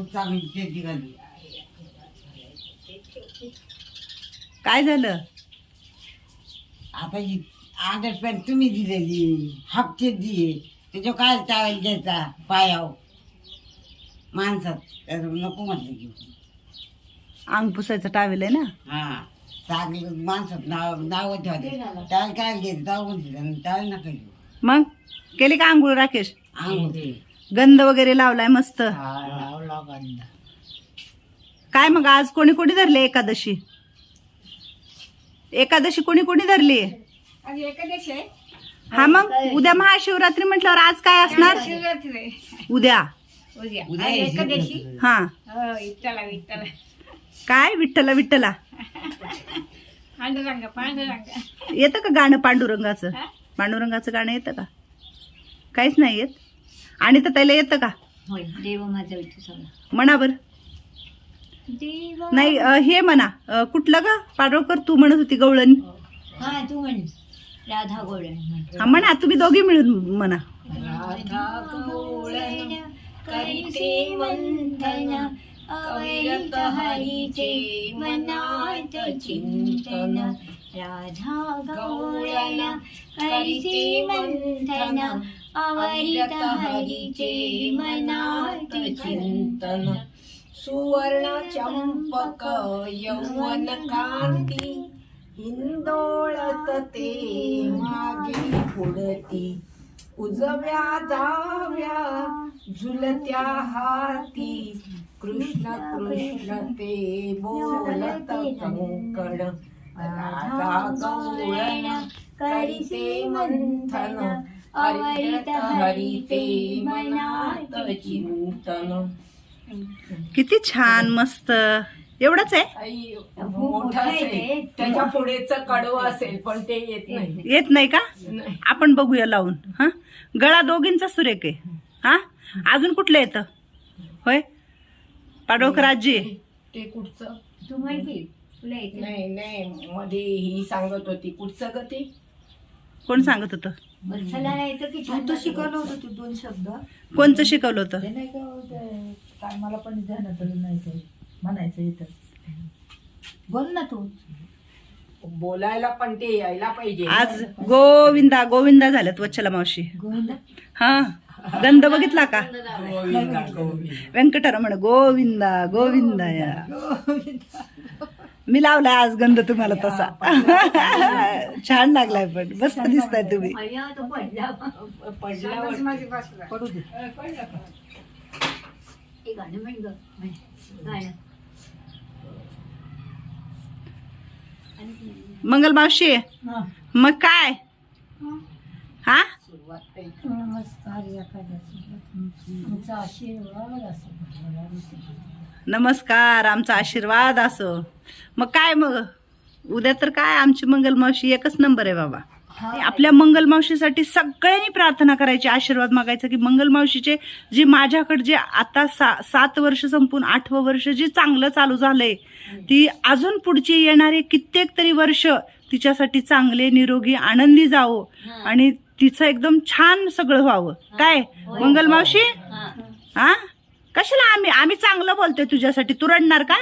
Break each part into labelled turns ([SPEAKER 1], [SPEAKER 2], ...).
[SPEAKER 1] खूप चांगली शेती झाली.
[SPEAKER 2] काय झालं?
[SPEAKER 1] आता ही अंडरपॅन्ट तुम्ही दिलेली हप्ते दिये त्याच्यावर काय टावेल घ्यायचा? पायाव माणसात. तर नको म्हटलं की.
[SPEAKER 2] अंग पुसायचं टावेल आहे ना?
[SPEAKER 1] हा. चांगलं माणसात नाव नाव ठेवायचे. टावेल काय घ्यायचं? नाव म्हणते टावेल नका घेऊ.
[SPEAKER 2] मग? केली का आंघोळ राकेश?
[SPEAKER 1] अंगठी
[SPEAKER 2] गंध वगैरे लावलाय मस्त.
[SPEAKER 1] लावला गंध
[SPEAKER 2] काय मग आज कोणी कोणी धरली एकादशी? एकादशी कोणी कोणी धरली? हा मग? उद्या महाशिवरात्री म्हटल्यावर आज काय असणार? उद्या.
[SPEAKER 1] उद्या. यायचं.
[SPEAKER 2] हा. काय? विठ्ठला विठ्ठला. येतं का गाणं पांडुरंगाचं? पांडुरंगाचं गाणं येतं का? काहीच नाही येत. आणि तर त्याला येतं का?
[SPEAKER 3] होय देव माझा विठू सगळा
[SPEAKER 2] म्हणा बर.
[SPEAKER 3] देव
[SPEAKER 2] नाही अं, हे म्हणा अं, कुठलं ग? पाडळकर तू म्हणत होती गवळण.
[SPEAKER 3] हा तू म्हण. राधा गोळण
[SPEAKER 2] हा म्हणा तुम्ही दोघी मिळून म्हणा.
[SPEAKER 3] करीते मंथन अवैत हरीचे मनात चिंतन. राधा गौळण करीते मंथन आवरित हरीचे मनात चिंतन.
[SPEAKER 4] सुवर्ण चंपक यौवन कांती. हिंदोळत ते मागे पुढती उजव्या दाव्या झुलत्या हाती. कृष्ण कृष्ण ते बोलत कंकण. राधा गौरण करीते मंथन.
[SPEAKER 2] किती छान मस्त. एवढंच आहे?
[SPEAKER 4] त्याच्या पुढेच कडवं असेल पण ते येत नाही.
[SPEAKER 2] येत नाही का. आपण बघूया लावून. हा? गळा दोघींचा सुरेख आहे. हा? अजून कुठलं येतं? होय? पाडोळकर आजी
[SPEAKER 4] ते कुठचं?
[SPEAKER 3] तू माहिती
[SPEAKER 4] नाही नाही. मध्ये ही सांगत होती. कुठचं ग ते?
[SPEAKER 2] कोण सांगत होतं?
[SPEAKER 3] की शिकवलं होतं तू दोन शब्द.
[SPEAKER 2] कोणचं शिकवलं होतं?
[SPEAKER 5] ते नाही का ते काय मला पण ध्यानात आलं नाही ते म्हणायचं इथं. बोल ना तू.
[SPEAKER 4] बोलायला पण ते यायला पाहिजे.
[SPEAKER 2] आज गोविंदा गोविंदा झाल्यात वच्छला मावशी.
[SPEAKER 5] गोविंदा?
[SPEAKER 2] हा गंध बघितला का?
[SPEAKER 4] गोविंदा, गोविंदा.
[SPEAKER 2] व्यंकटरमण गोविंदा गोविंदा या. मी लावलाय आज गंध तुम्हाला तसा. छान लागलाय पण. मस्त दिसताय तुम्ही. मंगल मावशी
[SPEAKER 5] हा.
[SPEAKER 2] मग काय? हा.
[SPEAKER 5] नमस्कार
[SPEAKER 2] नमस्कार आमचा आशीर्वाद असो. मग काय मग? उद्या तर काय? आमची मंगल मावशी एकच नंबर आहे बाबा. आपल्या मंगल मावशीसाठी सगळ्यांनी प्रार्थना करायची आशीर्वाद मागायचा की मंगल मावशीचे जे माझ्याकडे जे आता सा सात वर्ष संपून आठवं वर्ष जे चांगलं चालू झालंय ती अजून पुढची येणारे कित्येक तरी वर्ष तिच्यासाठी चांगले निरोगी आनंदी जावं आणि तिचं एकदम छान सगळं व्हावं. काय? मंगल मावशी? हा. कशाला आम्ही आम्ही चांगलं बोलतोय तुझ्यासाठी? तू रडणार का?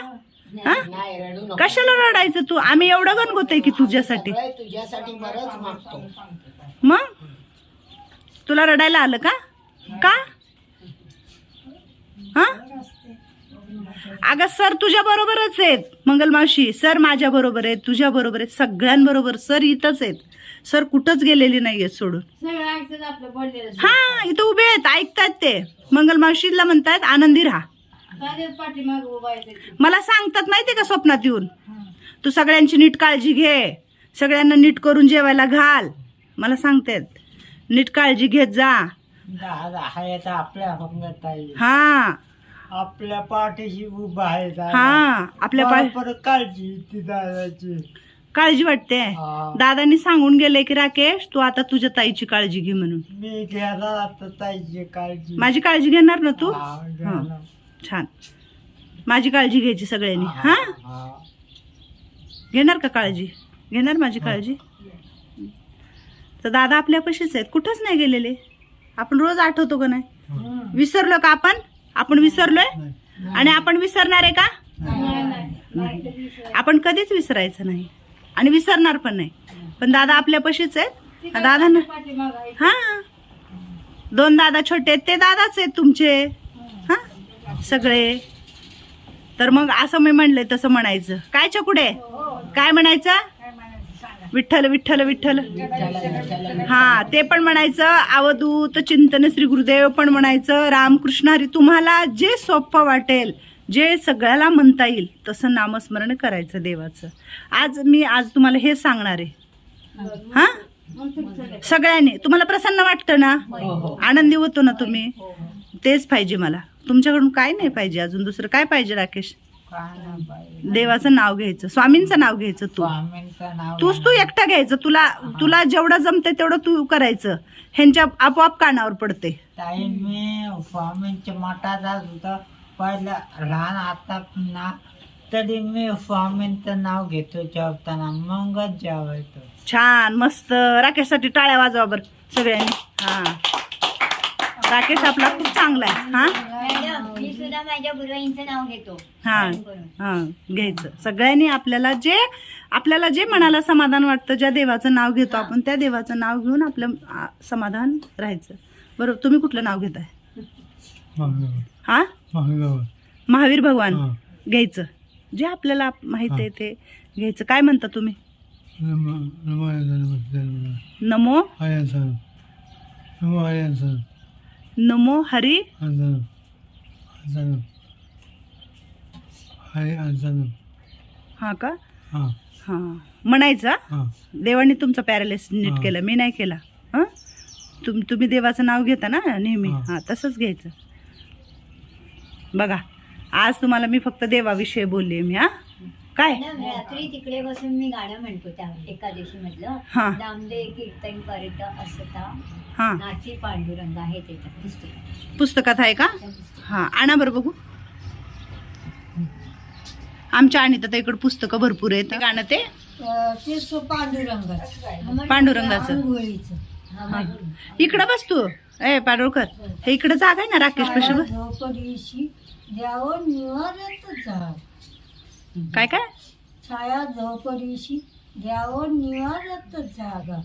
[SPEAKER 2] हा?
[SPEAKER 4] नाही रडू नको.
[SPEAKER 2] कशाला रडायचं तू? आम्ही एवढं गणगोतोय की तुझ्यासाठी.
[SPEAKER 4] सगळं तुझ्यासाठी बरंच मागतो.
[SPEAKER 2] मग? तुला रडायला आलं का? का? हा? अगं सर तुझ्या बरोबरच आहेत. मंगल मावशी सर माझ्या बरोबर आहेत तुझ्या बरोबर आहेत सगळ्यांबरोबर सर इथंच आहेत. सर कुठंच गेलेली नाहीयेत सोडून. हा इथं उभे आहेत ऐकतायत ते. मंगल मावशीला म्हणतायत आनंदी राहा. मला सांगतात माहितीये का स्वप्नात येऊन? तू सगळ्यांची नीट काळजी घे. सगळ्यांना नीट करून जेवायला घाल. मला सांगतात नीट काळजी घेत जा. हा
[SPEAKER 1] आपल्या पाठीशी उभा आहे.
[SPEAKER 2] हा आपल्या
[SPEAKER 1] काळजी ती दादाची.
[SPEAKER 2] काळजी वाटते.
[SPEAKER 1] हा.
[SPEAKER 2] दादांनी सांगून गेले की राकेश तू आता तुझ्या ताईची काळजी घे म्हणून.
[SPEAKER 1] मी घेणार आता ताईची काळजी.
[SPEAKER 2] माझी काळजी घेणार ना तू?
[SPEAKER 1] हा.
[SPEAKER 2] छान. माझी काळजी घ्यायची सगळ्यांनी. हा
[SPEAKER 1] हा.
[SPEAKER 2] घेणार का काळजी? घेणार माझी काळजी? तर दादा आपल्यापाशीच आहेत. कुठंच नाही गेलेले. आपण रोज आठवतो का नाही? विसरलो का आपण? आपण विसरलोय? आणि आपण विसरणार आहे का आपण कधीच विसरायचं नाही. आणि विसरणार पण नाही. पण दादा आपल्या पशीच आहेत. दादा ना हा. दोन दादा छोटे आहेत ते दादाच आहेत तुमचे. हा? सगळे. तर मग असं मी म्हणले तसं म्हणायचं. काय चकुडे काय म्हणायचं? विठ्ठल विठ्ठल विठ्ठल. हा ते पण म्हणायचं. अवधूत चिंतन श्री गुरुदेव पण म्हणायचं. रामकृष्ण हरी तुम्हाला जे सोपं वाटेल जे सगळ्याला म्हणता येईल तसं नामस्मरण करायचं देवाचं. आज मी आज तुम्हाला हे सांगणार आहे. हा? सगळ्यांनी तुम्हाला प्रसन्न वाटतं ना? आनंदी होतो ना तुम्ही? तेच पाहिजे मला. तुमच्याकडून काय नाही पाहिजे अजून दुसरं? काय पाहिजे राकेश? देवाचं नाव घ्यायचं स्वामींचं नाव घ्यायचं तू. तूच तू एकटा घ्यायचं. तुला तुला जेवढं जमते तेवढं तू करायचं. ह्यांच्या आपोआप कानावर पडते
[SPEAKER 6] मी स्वामींच्या मठात पहिलं लहान आता ना तरी मी स्वामींचं नाव घेतो जेवताना मगच जेवायचो.
[SPEAKER 2] छान मस्त. राकेशसाठी टाळ्या वाजवा बर सगळ्यांनी. हा. राकेश आपला खूप चांगला आहे. हा?
[SPEAKER 3] मॅडम मी सुद्धा माझ्या गुरुवाईंचं नाव घेतो.
[SPEAKER 2] हा.
[SPEAKER 3] करून.
[SPEAKER 2] हा घ्यायचं. सगळ्यांनी आपल्याला जे आपल्याला जे मनाला समाधान वाटतं ज्या देवाचं नाव घेतो आपण त्या देवाचं नाव घेऊन आपलं आ, समाधान राहायचं. बरोबर तुम्ही कुठलं नाव घेताय? हा? महावीर भगवान. घ्यायचं. जे आपल्याला माहीत आहे ते घ्यायचं. काय म्हणता तुम्ही? नमो नमो हरी? हा का? हा. म्हणायचा देवाने तुमचं पॅरालिस नीट. केलं. मी नाही केला. हं? तुम तुम्ही देवाचं नाव घेता ना नेहमी.
[SPEAKER 6] हा
[SPEAKER 2] तसंच घ्यायचं. बघा आज तुम्हाला मी फक्त देवाविषयी बोलले मी हा? काय?
[SPEAKER 3] रात्री तिकडे बसून मी गाणं म्हणतो त्या एकादशी मधलं
[SPEAKER 2] हा.
[SPEAKER 3] नामदेव कीर्तन करीत असता
[SPEAKER 2] हा.
[SPEAKER 3] नाची पांडुरंग आहे त्याच्या पुस्तकात.
[SPEAKER 2] पुस्तकात आहे का. हा आणा बरं बघू. आमच्या आणि तर इकडे पुस्तकं भरपूर आहेत. ते गाणं ते?
[SPEAKER 5] ते पांडुरंगाचं.
[SPEAKER 2] इकडं बस तू. ए पाडोळकर हे इकडं जागा आहे ना राकेश पशी
[SPEAKER 5] द्यावं निवारत जा.
[SPEAKER 2] काय काय?
[SPEAKER 5] छाया झोपडीशी द्यावं निवारत जागा.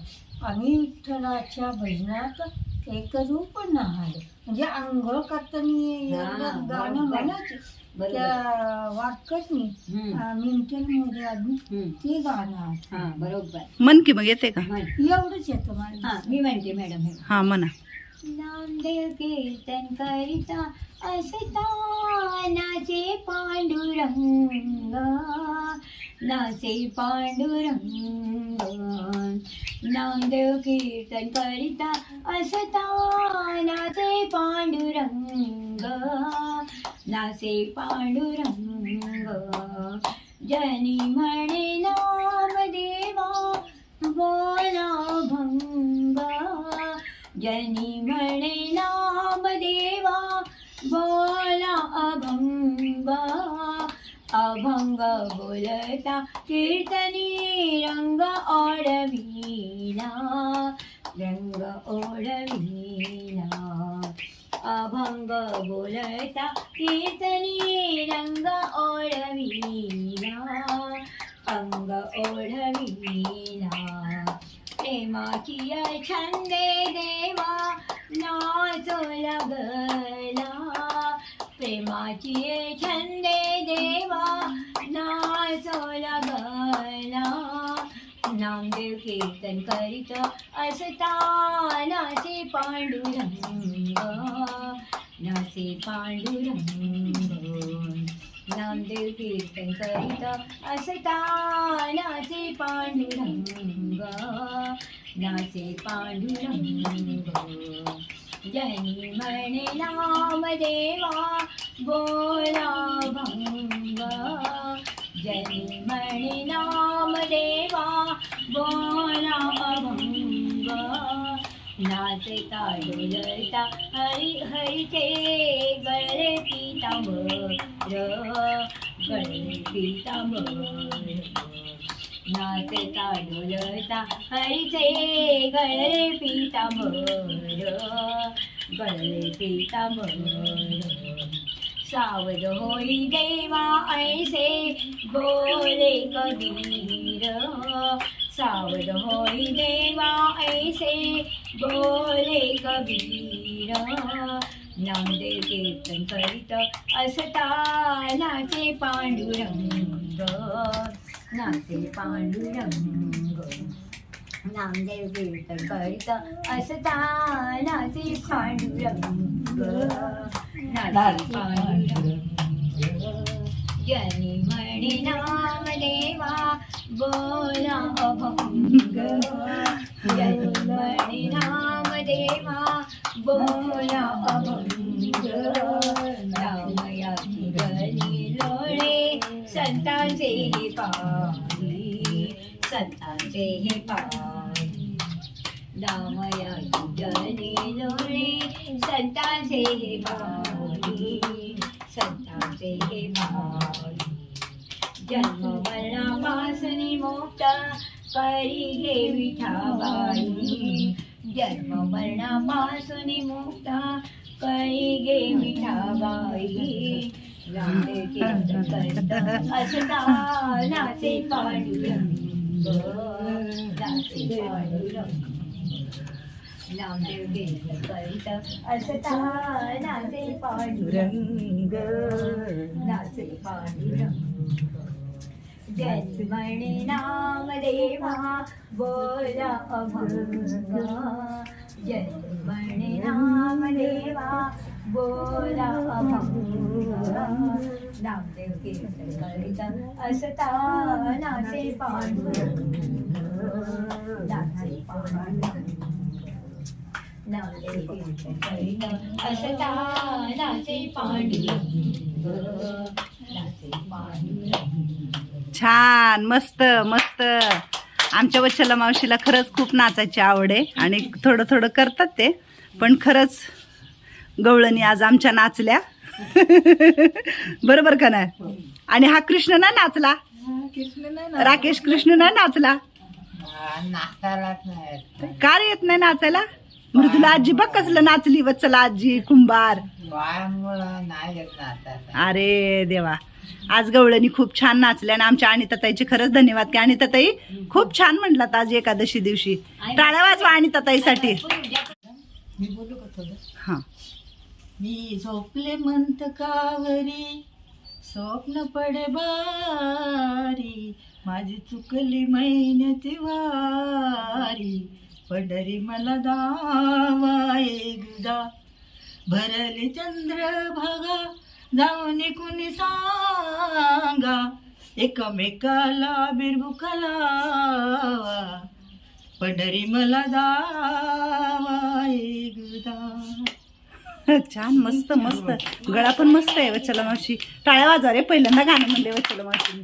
[SPEAKER 5] आम्ही विठ्ठलाच्या भजनात एक रूप नाहाल. म्हणजे आंघोळ करताना गाणं. म्हणायचं. त्या
[SPEAKER 3] हम्म,
[SPEAKER 5] मिंटनमध्ये आम्ही. ते गाणं.
[SPEAKER 3] हा बरोबर.
[SPEAKER 2] मन की मग येते का.
[SPEAKER 5] एवढंच येतं मला.
[SPEAKER 3] हा मी म्हणते मॅडम. हे
[SPEAKER 2] हा म्हणा.
[SPEAKER 3] नामदेव कीर्तन करिता असता नाचे पांडुरंग नाचे पांडुरंग. नामदेव कीर्तन करिता असता नाचे पांडुरंग नाचे पांडुरंग. जनी म्हणे नाम देवा बोला जनी म्हणे नाम देवा बोला अभंग. अभंग बोलता कीर्तनी रंग ओढविला. रंग ओढविला. अभंग बोलता कीर्तनी रंग ओढविला. अंग ओढविला. प्रेमाची छंदे देवा नाचो लागला प्रेमाची छंदे देवा नाचो लागला नामदेव कीर्तन करीत असता नाचे पांडुरंग नाचे पांडुरंग नामदेव कीर्तन करीत असता नाचे पांडुरंग नाचे पांडुरंग। जनी म्हणे नाम देवा बोला भंग जनी म्हणे नाम देवा बोला अभंग नाचता डोलता हरी हरीचे गळे पितांबर गळे पितांबर नाचता डोलता हरीचे गळे पितांबर गळे पितांबर सावध होई देवा ऐसे बोले कबीर सावध होई देवा ऐसे बोले कबीर नामदेव कीर्तन करीत असता नाचे पांडुरंग। नाचे पांडुरंग। नामदेव कीर्तन करीत असता नाचे पांडुरंग। नाचे पांडुरंग। जनी म्हणे नाम देवा बोला अभंग। जनी म्हणे नाम देवा बोला अभंग। रामयाची गली लोळे संतांचे हे पाही संतांचे हे पाही रामयाची गली लोळे संतांचे हे पाही संत हे पाही जन्म मरणापासून मोक्ष करी घे विठाबाई जन्म मरणापासून मुक्त करी घे विठाबाई रामदेव कीर्तन करीत असता नाचे पांडुरंग नाचे पांडुरंग नामदेव करीत असता नाचे पांडुरंग नाचे पांडुरंग जन्मणे नाम देवा बोला अभंग जन्मणे नाम देवा बोला अभंग नामदेव कीर्तन करीत असता नाचे पांडुरंग नाचे पांडुरंग नामदेव कीर्तन करीत असता नाचे पांडुरंग नाचे पांडुरंग
[SPEAKER 2] छान मस्त मस्त. आमच्या वच्छला मावशीला खरंच खूप नाचायची आवड आहे आणि थोडं थोडं करतात ते पण खरंच गवळणी आज आमच्या नाचल्या. बरोबर का नाही? आणि हा कृष्ण नाही नाचला?
[SPEAKER 5] ना
[SPEAKER 2] राकेश कृष्ण नाही नाचला. का येत नाही नाचायला? मृदुला आजी बघ कसलं नाचली वत्सला आजी कुंभार.
[SPEAKER 6] नाही येत
[SPEAKER 2] अरे देवा. आज गवळणी खूप छान नाचल्या आणि आमच्या अनिताताईचे खरंच धन्यवाद की अनिताताई खूप छान म्हटलात आज एकादशी दिवशी. टाळ्या वाजवा अनिताताईसाठी.
[SPEAKER 5] मी बोलू का थोडं?
[SPEAKER 2] हा.
[SPEAKER 5] मी झोपले म्हणत कावरी स्वप्न पडे बारी माझी चुकली महिन्याची वारी. पडरी मला दावा एकदा. भरली चंद्रभागा जाऊन कुणी सांगा. एकमेकाला बिरबुकला पंढरी मला दावा एकदा.
[SPEAKER 2] छान मस्त मस्त. गळा पण मस्त आहे वचला मावशी. टाळ्या वाजा रे पहिल्यांदा गाणं म्हणले वचला मावशी.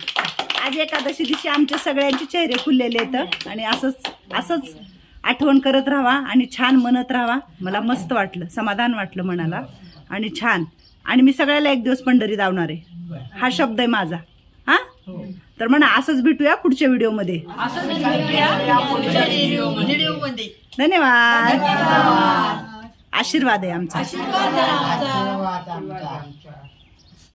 [SPEAKER 2] आज एकादशी दिवशी आमच्या सगळ्यांचे चेहरे खुललेले आहेत आणि असंच असंच आठवण करत राहावा आणि छान म्हणत राहावा मला मस्त वाटलं समाधान वाटलं मनाला. आणि छान. आणि मी सगळ्याला एक दिवस पंढरी धावणार आहे. हा शब्द आहे माझा. हा? तर म्हणा असंच भेटूया पुढच्या
[SPEAKER 5] व्हिडिओमध्ये.
[SPEAKER 2] धन्यवाद. आशीर्वाद आहे आमचा.
[SPEAKER 6] आशीर्वाद आमचा.